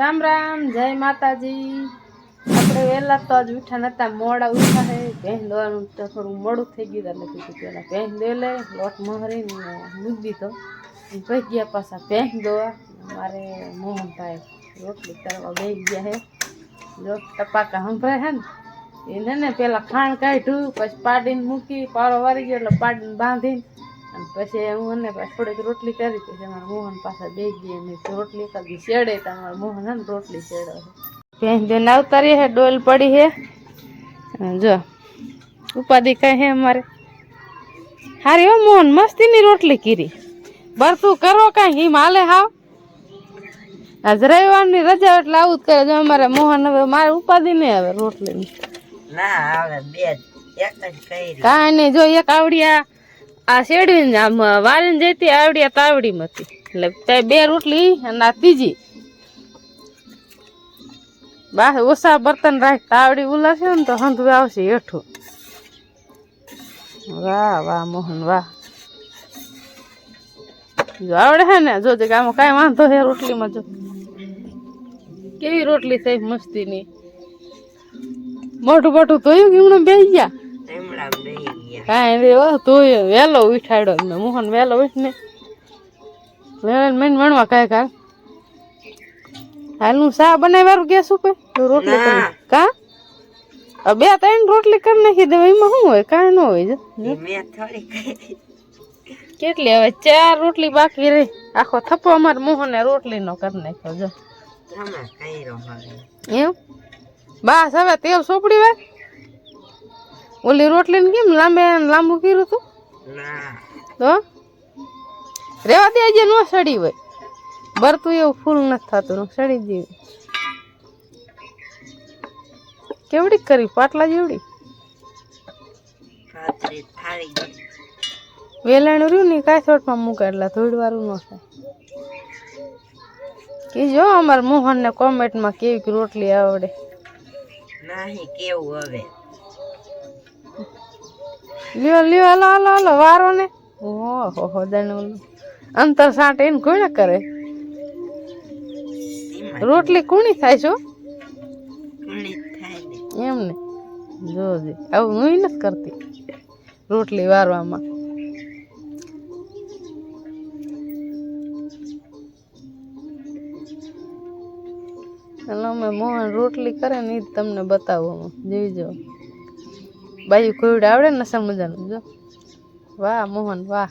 રામ રામ, જય માતાજી. આપણે વહેલા તો આજ ઉઠા નતા, મોડા ઉઠા હે. ભેંસ દોવાનું તો થોડું મોડું થઈ ગયું એટલે કીધું પેલા ભેંસ દે લે, લોટ મહરીને મૂકી દીધો. કહી ગયા પાછા ભેંસ દોવા. મારે મોહનભાઈ રોટલી કરવા બે ગયા હે. જો ટપાકા સંભળાય હે ને. એને ને પેલા ખાણ કાઢ્યું, પછી પાડીને મૂકી, પારો વારી ગયો, એટલે પાડીને બાંધીને અને પછી હું થોડીક રોટલી કરી હતી અમારા મોહન પાછા બે ગયા ને રોટલી કરી શેડે તો અમારા મોહન ને રોટલી શેડે ભેંસ બેન આવતા રહી હે ડોલ પડી હે. જો ઉપાધિ કઈ હે અમારે. હારી હો મોહન મસ્તીની રોટલી કીરી. બરતું કરો કાંઈ હિમ હાલે હાવ. આજ રવિવારની રજા એટલે આવું જ કરે. જો અમારે મોહન હવે મારે ઉપાધિ નહીં આવે રોટલીની. ના આવે બે એક જ કરી કાંઈ નહીં જો એક આવડિયા આ શેડવી આમ વાળીને જતી આ તાવડીમાં હતી એટલે બે રોટલી અને આ ત્રીજી. બા ઓછા બર્તન રાખ, તાવડી ઉલાશે ને તો હંધવે આવશે હેઠું. વાહ વાહ, મોહન, વાહ. જો આવડે હે ને, જો આમાં કાંઈ વાંધો હે રોટલીમાં જો. કેવી રોટલી થઈ મસ્તીની. મોટું મોટું ધોયું કે હમણાં એમડા ગયા? કાંઈ રે ઓ તો વહેલો ઉઠાડ્યો મેં મોહન વહેલો ઉઠને. વહેલો મેન વણવા કાંઈ કાંઈ હાલ હું ગેસ ઉપર તો રોટલી કરી. કા? બે ત્રણ રોટલી કરી નાખી દે એમાં શું હોય? કાંઈ ન હોય કેટલી હવે ચાર રોટલી બાકી રહી. આખો થપ્પો અમારે મોહને રોટલી નો કરી નાખ્યો જો. એમ? બસ હવે તેલ સોપડી વાર ઓલી રોટલીને કેમ લાંબે લાંબુ કર્યું તું? તો? રેવા દે આજે ન સડી હોય. બરતું એવું ફૂલ નથી થતું ને સડી જેવી કેવડી કરી પાટલા જેવડી? વેલાણું રહ્યું ને કાંઈ થોડમાં મૂકે એટલે થોડી વારું ન થાય. કે જો અમારા મોહનને કોમેન્ટમાં કેવી રોટલી આવડે. નહીં કેવું હવે? લ્યો લ્યો, હાલો હાલો હાલો, વારો ને. ઓહો, હો જાણે ઓલું અંતર સાટ એને કોણે કરે? રોટલી કોણી થાય છો એમ ને. જોજે આવું હું નથી કરતી. રોટલી વારવામાં. અમે મોહન રોટલી કરે ને એ જ તમને બતાવો. જોઈ જો બાજુ કોઈડ આવડે ને સમજવાનું જો. વાહ, મોહન, વાહ.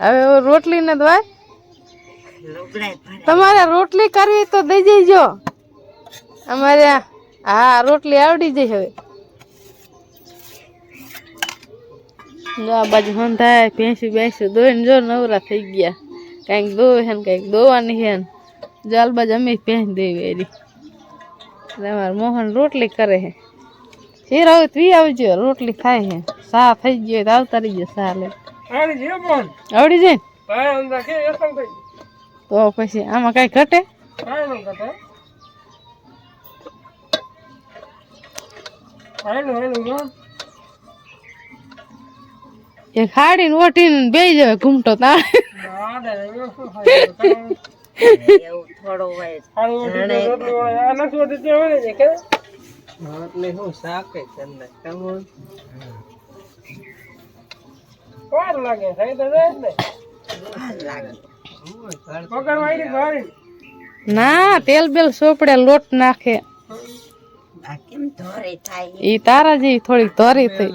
હવે રોટલી ને દવાય તમારે રોટલી કરવી તો દઈ જઈજો અમારે હા, રોટલી આવડી જઈ હવે. જો આ બાજુ હંધાય, ભેંસી દોઈ દોઈને જો નવરા થઈ ગયા. કાંઈક દોવે છે ને કાંઈક દોવાની છે ને. જો જમી બાજુ દેવી એરી. તમારે મોહન રોટલી કરે છે એ હવે તું આવજો રોટલી થાય છે સા થઈ ગયો તો આવતા રહી ગયો સા લે. આવડી જાય તો પછી આમાં કાંઈ ઘટે? એ ખાડીને ઓટીને બે જાય ઘૂમટો તાણે. ના તેલ બેલ સોપડે લોટ નાખે. કેમ થાય? ઈ તારા જેવી થોડીક ધોરી થઈ.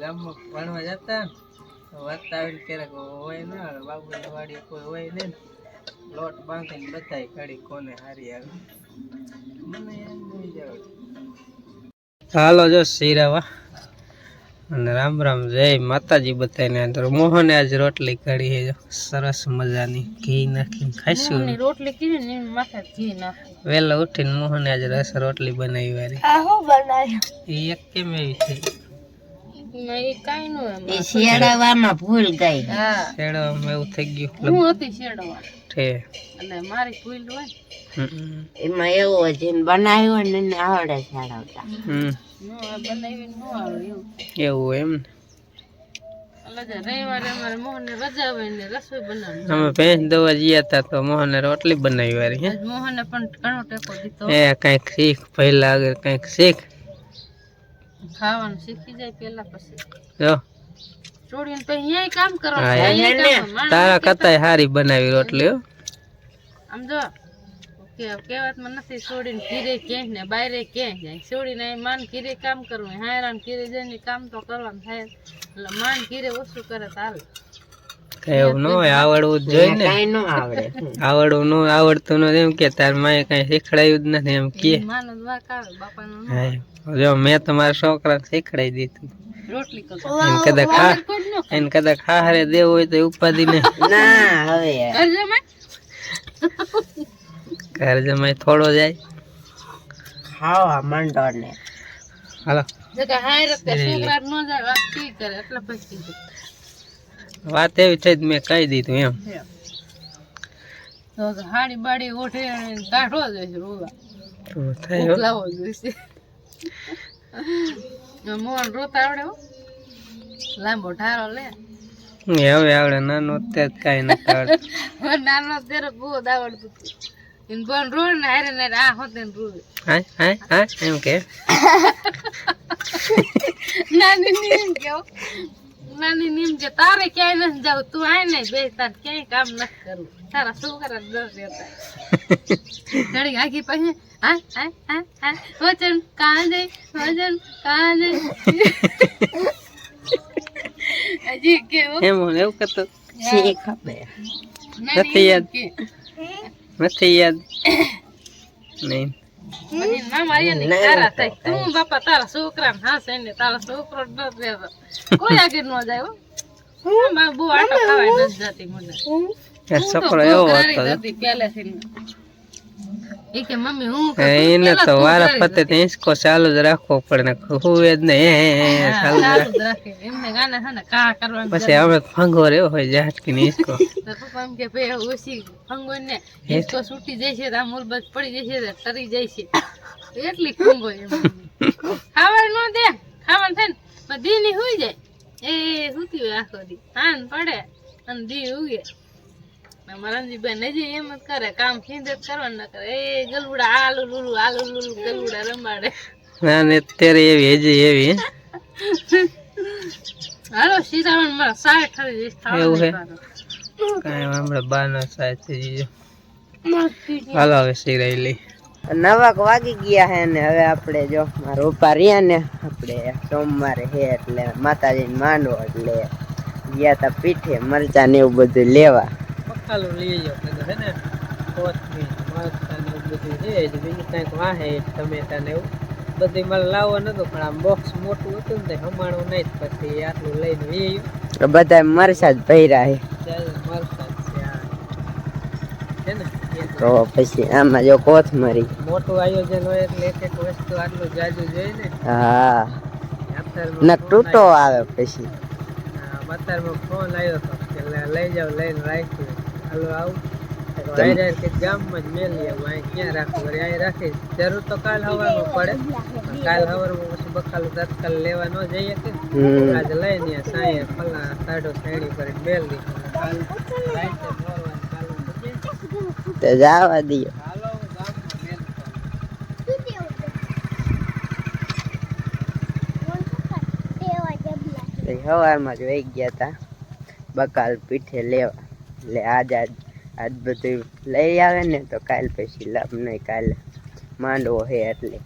ગામમાં ભણવા જતા વાતા આવીને ક્યારેક હોય ને બાબુ વાડી કોઈ હોય ને લોટ બાંધીને બતાય કાઢી કોને હારી આવે. મને એમ નહીં જાવ હાલો જો શીરાવા. અને રામ રામ જય માતાજી બધાને અંદર મોહને આજ રોટલી કાઢી છે સરસ મજાની ઘી નાખીને ખાઈશું. રોટલી કીધી ને માથે ઘી નાખે વહેલા ઉઠીને મોહને આજ રસ રોટલી બનાવી વારી. આ હું બનાવ્યું એક કેમ એવી એ શેડાવામાં ભૂલ ગઈ. શેડવામાં એવું થઈ ગયું. હું હતી શેડવા ઠે મારી ભૂલ હોય એમાં એવું ને આવડે શેડાવતા એવું. એમ અમે ભેંસ દવા ગયા હતા તો મોહને રોટલી બનાવી વાળી મોહને પણ ઘણો ટેકો દીધો. એ કંઈક શીખ પહેલા આગળ કંઈક શીખ. ખાવાનું શીખી જાય પેલા પછી. જો ચોડીને પછી અહીંયા કામ અહીંયા તારા કરતા હારી બનાવી રોટલી હો. આમ જો કહેવતમાં નથી છોડીને કીરે ક્યાંય ને બાયરે ક્યાંય જાય. છોડીને માન કીરે કામ કરવું હાયરાન કીરે જઈને કામ તો કરવાનું થાય એટલે માન કીરે ઓછું કરે તો કઈ એવું ન હોય આવડવું જ જોઈએ ને. કાંઈ ન આવડે આવડવું ન આવડતું નથી એમ કે તાર માએ કઈ શીખડાયું જ નથી એમ કે. માનો જ મેં તમારા છોકરાને શીખડાઈ દીધું. રોટલી એને કદાચ ખા એને કદાચ ખાહરે દેવું હોય તો ઉપાધિ ને ના હવે. ઘર જમાઈ થોડો જાય. ખાવા માંડો ને હાલો. હાય રતે છોકરા ન જાય વાત કરે એટલે પછી. કીધું વાત એવી છે મેં કહી દીધું એમ. હાડી બાડી અને કાઢવો જોઈએ રોવા. હો. જોઈશે. મોહન રોતા આવડે હો. લાંબો ઠારો લે. હવે આવડે નાનો તે કાંઈ આવડતું. નાનો તેરો બહુ આવડતું હતું. એને બોન રોડ ને હારે ને આ હોતે ને રોવે. હા હા હા એમ કે. નાની કેવો. નાની નીમ કે તારે ક્યાંય નથી જાવ તું આય ને બે તાર ક્યાંય કામ નથી કરું તારા છોકરા જ દસ રહેતા. ઘડી આખી પછી હા હા હા હા વચન કાંજે વચન કાં જઈ હજી કેવો એમ એવું કરતો. શીખ આપે નથી યાદ. નથી યાદ. નહીં. તું બાપા તારા છોકરા હા છે ને તારા છોકરો કોઈ આગળ ન જાય બહુ આટો ખાવાય નથી જતી મને. છોકરો એવો હતી પહેલેથી એ કે મમ્મી હું એ એને તો વારા ફતે તે ઇસકો ચાલુ જ રાખવો પડે ને જ ને ચાલુ રાખ- એમને ગાના છે ને કા કરવાનું પછી અમે ફંગો રહ્યો હોય ઝાટકી ને ઇસકો પપ્પા એમ કે ભાઈ ઓછી ફંગો ને ઇસકો છૂટી જાય છે આ મુરબત પડી જાય છે તરી જાય છે. એટલી ફંગો એમ. ખાવાનું ન દે ખાવાનું થાય ને પણ દીની જાય. એ સુતી હોય આખો દી. હાન પડે અને દી ઉગે. અમારા રણજીતભાઈ જે એમ જ કરે કામ ખીંદ જ કરવાનું ના કરે. એ ગલુડા આલુ લુલુ આલુ લુલુ ગલુડા રમાડે. ના ને અત્યારે એવી હજી એવી. હાલો સીતાવન મારા સાય ઠરી જઈશ એવું? ખાવાનું કાંઈ હમણાં બાના થઈ જીજો હાલો હવે સિરાઈ લઈ. નવાક વાગી ગયા હે ને હવે આપણે જો મારા ઉપા રહ્યા ને આપણે સોમવારે હે એટલે માતાજીને માંડવો એટલે ગયા તા પીઠે મરચા ને એવું બધું લેવા. પખાલું લઈ જાઓ એટલે હે ને? કોથમીર મરચાં ને એવું બધું છે જ. બીજું કાંઈક વાહે ટમેટા ને એવું. બધું મારે લાવવા નતું પણ આમ બોક્સ મોટું હતું ને હમાણું નહીં જ પછી આટલું લઈને વી બધા મરચા જ ભર્યા હે ચાલ મરચાં છે છે ને? તો પછી આમાં જો કોથમરી. મોટું આયોજન હોય એટલે એક એક વસ્તુ આટલું જાજુ જોઈએ ને. હા. ને તૂટો આવે પછી. આવ્યો. હા, અત્યારમાં ફોન આવ્યો તો એટલે લઈ જાવ લઈને રાખ્યું હાલો આવું. કે ગામમાં જ મેલી આવું. અહીં ક્યાં રાખવું? વળી અહીં રાખી. જરૂર તો કાલ હવારમાં પડે. કાલ હવારમાં પછી બકાલું તત્કાલ લેવા ન જઈએ કે. આજે લઈ ને સાંયે ફલા સાડો મેલ. દીધું જવા દઈએ. સવારમાં જ વહી ગયા તા. બકાલ પીઠે લેવા. એટલે આજ આજ આજ બધું લઈ આવે ને તો કાલ પછી લાભ નહીં કાલે માંડવો હે એટલે.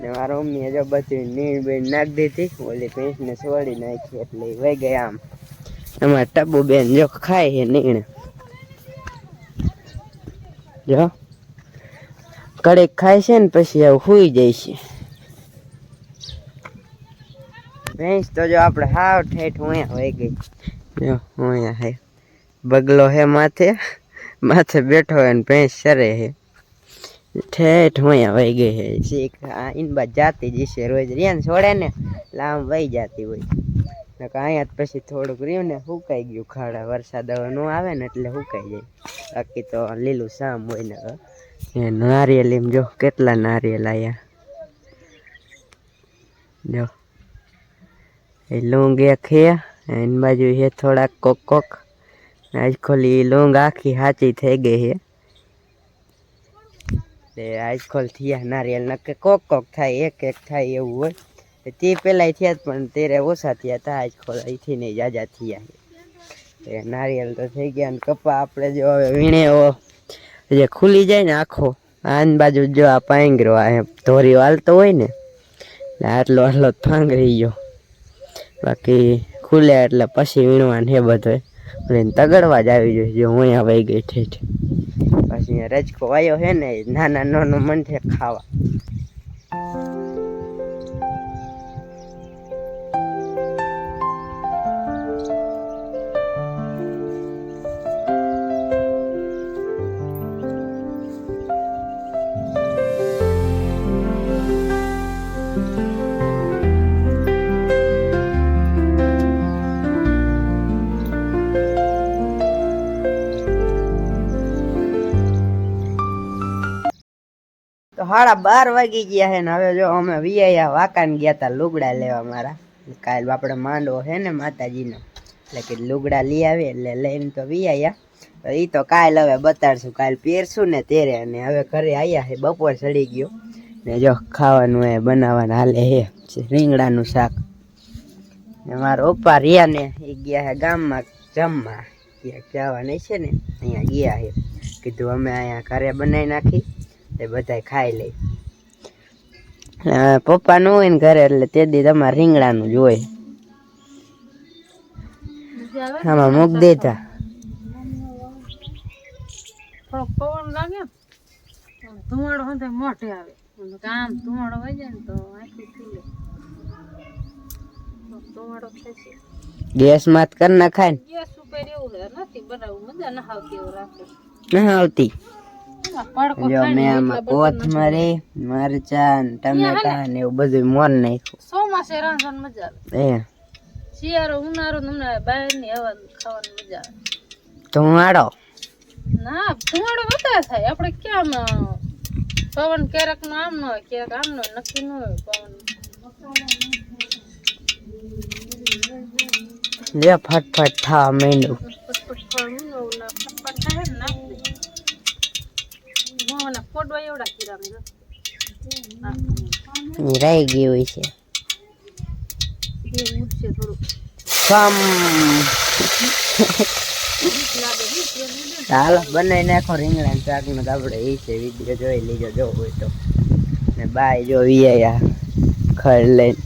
ને મારા મમ્મીએ જો બધું નીણ બીણ નાખી દીધી, ઓલી ભેંસને છોડી નાખી એટલે વહી ગયા આમ. અમારા ટબુ બેન જો ખાય છે નીણ. જો, કડેક ખાય છે ને પછી આવું હુઈ જાય છે. ભેંસ તો જો આપણે હાવ ઠેઠ અહીંયા વહી ગઈ. જો અહીંયા હે. બગલો હે માથે માથે બેઠો હે ને ભેંસ સરે હે. ઠેઠ અહીંયા વહી ગઈ હે. શીખ, આ ઈનબા જાતી જ છે રોજ. રિયાન છોડે ને લાંબ વહી જાતી હોય. નકર અહીંયા પછી થોડુંક રહ્યું ને સુકાઈ ગયું ખાડા. વરસાદ ન આવે ને એટલે સુકાઈ જાય. બાકી તો લીલું શામ હોય ને એ નારિયેલ એમ જો, કેટલા નારિયેલ આયા. જો. એ લૂંગ એક હે, એની બાજુ છે થોડાક કોક કોક. આજ ખોલી લોંગ આખી સાચી થઈ ગઈ છે તે આજ ખોલ થયા નારિયેલ નક્કે કોક કોક થાય, એક એક થાય એવું હોય. તે પેલા થયા પણ તેરે ઓછા થયા હતા આજ ખોલ અહીંથી નહીં જાજા થયા તે નારિયેલ તો થઈ ગયા ને કપા આપણે જો હવે વીણે જે ખુલી જાય ને આખો, આન બાજુ જો આ પાંગરો, આ ધોરી વાલતો હોય ને આટલો આટલો ફાંગરી ગયો. બાકી ખુલે એટલે પછી વીણવાનું હે બધો એટલે તગડવા જ આવી જોઈએ હું અહીંયા વહી ગઈ ઠેઠ. પછી અહીંયા રજકો વાયો છે ને નાના નાનો મન છે ખાવા. તો સાડા બાર વાગી ગયા છે ને હવે જો અમે વિયા વાકાને ગયા હતા લુગડા લેવા મારા. કાલ આપણે માંડવો છે ને માતાજીનો. એટલે કે લુગડા લઈ આવે એટલે લઈને તો વિયા તો એ તો કાલ હવે બતાડશું, કાલ પહેરશું ને તેરે અને હવે ઘરે આવ્યા છે બપોર ચડી ગયો. ને જો ખાવાનું એ બનાવવાનું હાલે છે રીંગણાનું શાક. ને મારા પપ્પા રહ્યા ને, એ ગયા છે ગામમાં જમવા. ક્યાંક જવા છે ને, અહીંયા ગયા છે કીધું અમે અહીંયા ઘરે બનાવી નાખી. એ બધા ખાઈ લે. પપ્પા ન હોય ને ઘરે એટલે તે દી તમારે રીંગણાનું જ હોય. આમાં મૂક દેતા પવન લાગે ધુમાડો હોય તો મોઢે આવે. આમ ધુમાડો હોય જાય ને તો આખી ખીલે. ધુમાડો ગેસ કરી નાખાય ને. ગેસ ઉપર એવું નથી બનાવવું મજા ના આવતી એવું રાખે. ના આવતી. મેં આમાં કોથમરી મરચા ટમેટા ને એવું બધું મોર નાખ્યું. ચોમાસે રાંધવાની મજા આવે. એ. શિયાળો ઉનાળો તમને બહારની હવા ખાવાની મજા આવે. ધુમાડો. ના ધુમાડો વધારે થાય. આપણે ક્યાં આમ, પવન ક્યારેક નો આમ નો ક્યારેક આમ નો નક્કી ન હોય પવન. લે ફટફટ થા માંડ્યું. ફટફટ થા મીનો ના ફટફટ થાય ને મોહના ફોડવા એવડા કીરામ જો. નાખ. ઈ ગયું છે. ને. ચાલો બનાવી નાખો રીંગણા ને શાક નો આપણે એ છે વીડિયો જોઈ લીજો જો હોય તો. ને બાય જો વિયા ખર લઈને.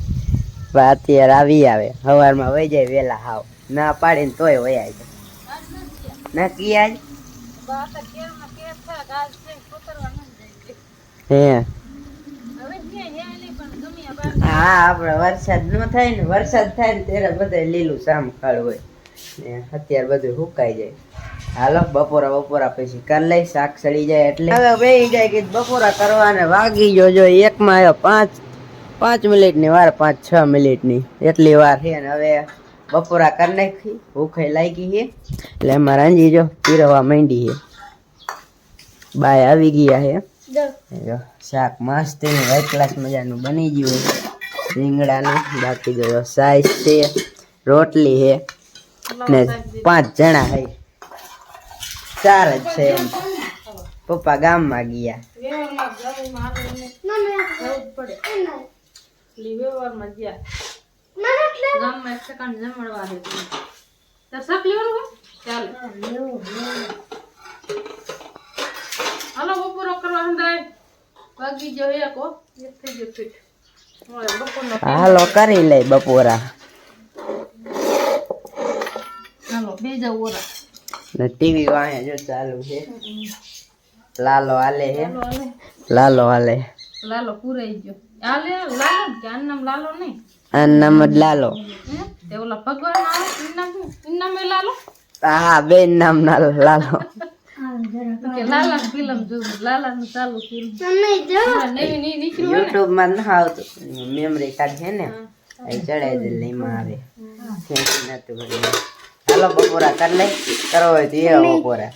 બા અત્યારે આવી આવે. સવારમાં વહી જાય વેલા હાવ. ના પાડીને તોય વયા જાય ના કી આજ બા તો કેરમાં કેર થાય, ગાજ છે, કોતરવા ન જાય. હે હે હા આપણે વરસાદ ન થાય ને વરસાદ થાય ને ત્યારે બધે લીલું સામ ખડ હોય. ને અત્યારે બધું સુકાઈ જાય. હાલો બપોરા બપોરા પછી કરી લઈ શાક સડી જાય એટલે. હવે બેહી જાય કે બપોરા કરવાને વાગી ગયો જો એકમાં આવ્યો પાંચ પાંચ મિનિટની વાર પાંચ છ મિનિટની. એટલી વાર. છે ને હવે બપોરા કરી નાખી ભૂખે લાગી છે. એટલે એમાં રાંજી જો પીરવા માંડી છે. બાય આવી ગયા છે. જો શાક મસ્ત વ્હાઈટ ક્લાસ મજાનું બની ગયું છે રીંગણાનું બાકી જો સાઈઝ છે રોટલી છે ને પાંચ જણા છે ચાર જ છે એમ પપ્પા ગામમાં ગયા. ગામમાં એક સેકન્ડ જમણવા હોય? ચાલે. હાલો બપોરો કરવા હંદાય વાગી ગયો એક હો. એક થઈ ગયો થઈ હાલો કરી લે બપોરા. હાલો બે જાવ ઓરા. ને ટીવી વાહે જો ચાલુ છે. લાલો આલે હે. લાલો આલે લાલો પૂરાઈ ગયો. આલે લાલો જ્ઞાન નામ લાલો નહીં. આ નામ જ લાલો. તે ઓલા ભગવાન નામ નામ લાલો? હા બેન નામ ના લાલો. લાલા ફિલ્મ જોવું લાલા નું ચાલુ ફિલ્મ. નવી નવી નીકળ્યું યુટ્યુબમાં ના આવતું. મેમરી કાર્ડ છે ને એ ચડાઈ દે એમાં આવે. ખેંચી નતું બધું હાલો બપોરા કરી લઈ કરો હોય તો એ બપોરા.